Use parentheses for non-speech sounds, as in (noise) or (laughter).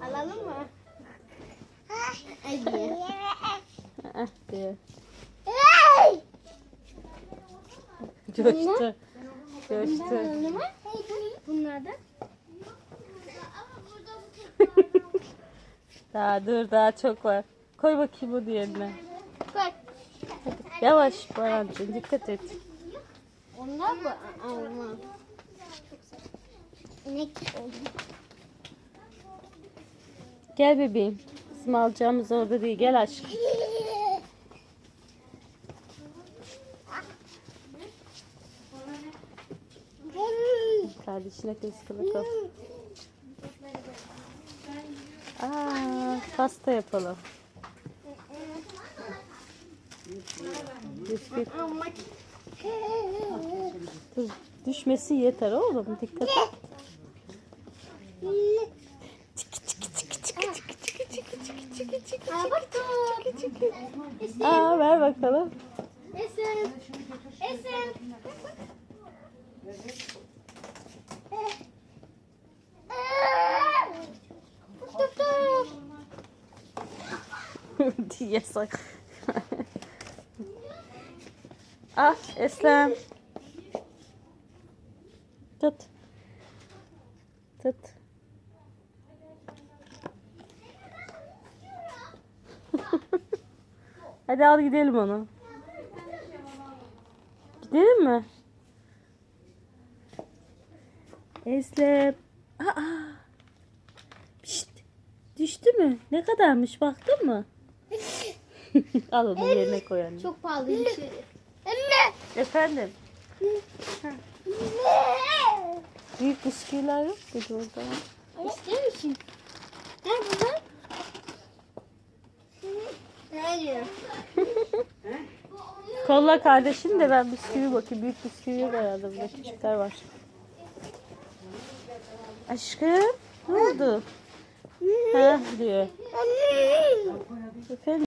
Alalım mı? Hadi. Ah diyor. Coştu. Coştu. Bunlardan. Daha dur daha çok var. Koy bakayım onu yerine. Bak. Yavaş Barancığım dikkat et. Onlar mı? Almam. İnek. Gel bebeğim. Bizim alacağımız orada değil. Gel aşkım. Kardeşine kıskılık ol. Aa, pasta yapalım. Bisküvit. Dur, düşmesi yeter oğlum. Dikkat et. Aa ver bakalım. Dur dur. Yasak. ah Eslem. Tut. Tut. (laughs) Hadi al gidelim onu. Gidelim mi? Eslem. Aa. Pişt. Düştü mü? Ne kadarmış baktın mı? (laughs) Al onu yerine koy anne. Çok pahalı bir şey. Anne. Efendim. Büyük bisküviler yok muydu orada? Ne bunlar? Ne diyor? Kolla kardeşim de ben bisküvi bakayım. Büyük bisküvi yok herhalde burada. Küçükler var. Aşkım ne oldu? Ha diyor. Efendim.